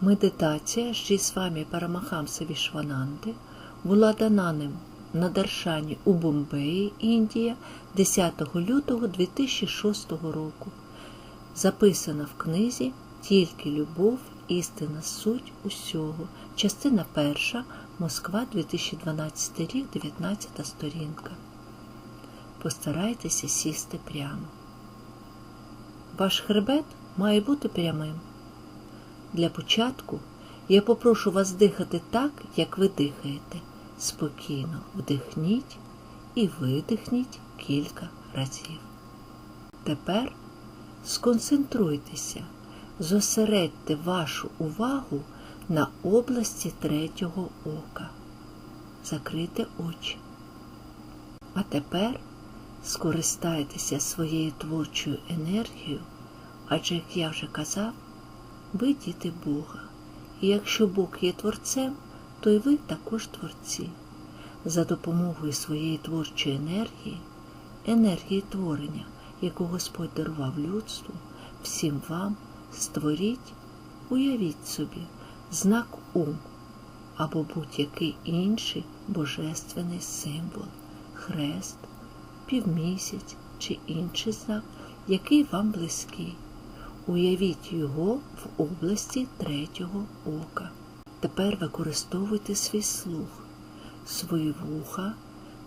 Медитація Шрі Свамі Парамахамса Вішвананди була дана ним на Даршані у Бомбеї, Індія, 10 лютого 2006 року. Записана в книзі Тільки любов, істина суть усього. Частина перша, Москва, 2012 рік, 19 сторінка. Постарайтеся сісти прямо. Ваш хребет має бути прямим. Для початку я попрошу вас дихати так, як ви дихаєте. Спокійно вдихніть і видихніть кілька разів. Тепер сконцентруйтеся, зосередьте вашу увагу на області третього ока. Закрийте очі. А тепер скористайтеся своєю творчою енергією, адже, як я вже казав, ви діти Бога. І якщо Бог є творцем, то й ви також творці. За допомогою своєї творчої енергії, енергії творення, яку Господь дарував людству, всім вам створіть, уявіть собі, знак ум або будь-який інший божественний символ, хрест, півмісяць чи інший знак, який вам близький. Уявіть його в області третього ока. Тепер використовуйте свій слух, свої вуха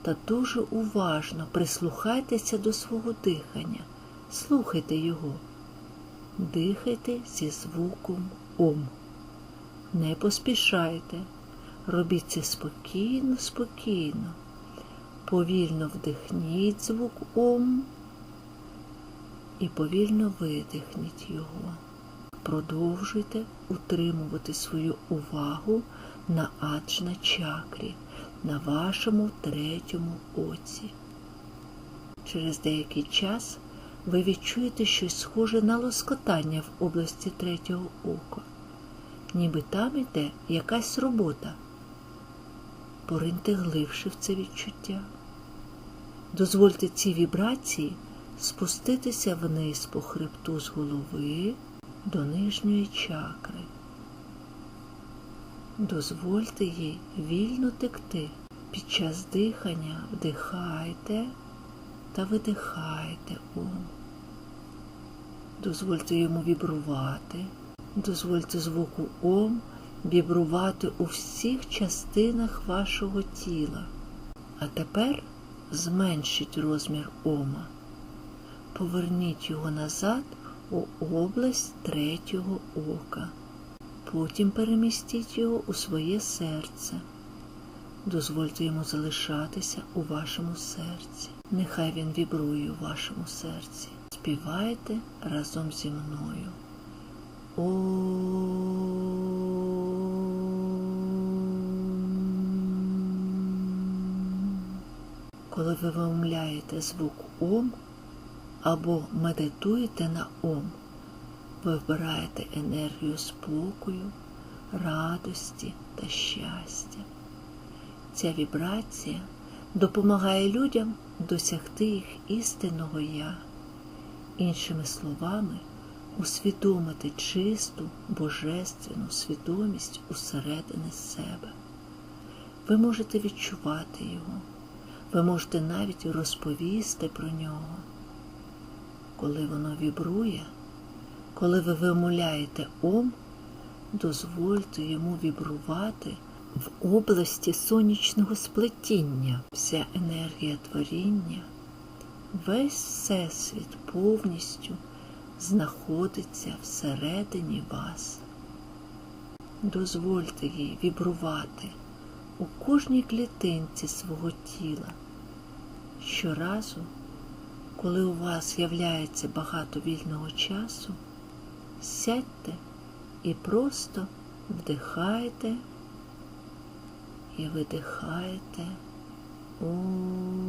та дуже уважно прислухайтеся до свого дихання. Слухайте його. Дихайте зі звуком Ом. Не поспішайте. Робіть це спокійно, спокійно. Повільно вдихніть звук Ом і повільно видихніть його. Продовжуйте утримувати свою увагу на аджна чакрі, на вашому третьому оці. Через деякий час ви відчуєте щось схоже на лоскотання в області третього ока, ніби там іде якась робота. Пориньте глибше в це відчуття. Дозвольте ці вібрації спуститися вниз по хребту з голови до нижньої чакри. Дозвольте їй вільно текти. Під час дихання вдихайте та видихайте ум. Дозвольте йому вібрувати, дозвольте звуку ом вібрувати у всіх частинах вашого тіла. А тепер зменшіть розмір ома. Поверніть його назад у область третього ока. Потім перемістіть його у своє серце. Дозвольте йому залишатися у вашому серці. Нехай він вібрує у вашому серці. Співайте разом зі мною. О. Коли ви вимовляєте звук Ом або медитуєте на Ом, ви вбираєте енергію спокою, радості та щастя. Ця вібрація допомагає людям досягти їх істинного я, іншими словами, усвідомити чисту божественну свідомість усередині себе. Ви можете відчувати його, ви можете навіть розповісти про нього. Коли воно вібрує, коли ви вимовляєте ом, дозвольте йому вібрувати в області сонячного сплетіння, вся енергія творіння, весь всесвіт повністю знаходиться всередині вас. Дозвольте їй вібрувати у кожній клітинці свого тіла. Щоразу, коли у вас з'являється багато вільного часу, сядьте і просто вдихайте і видихайте. О.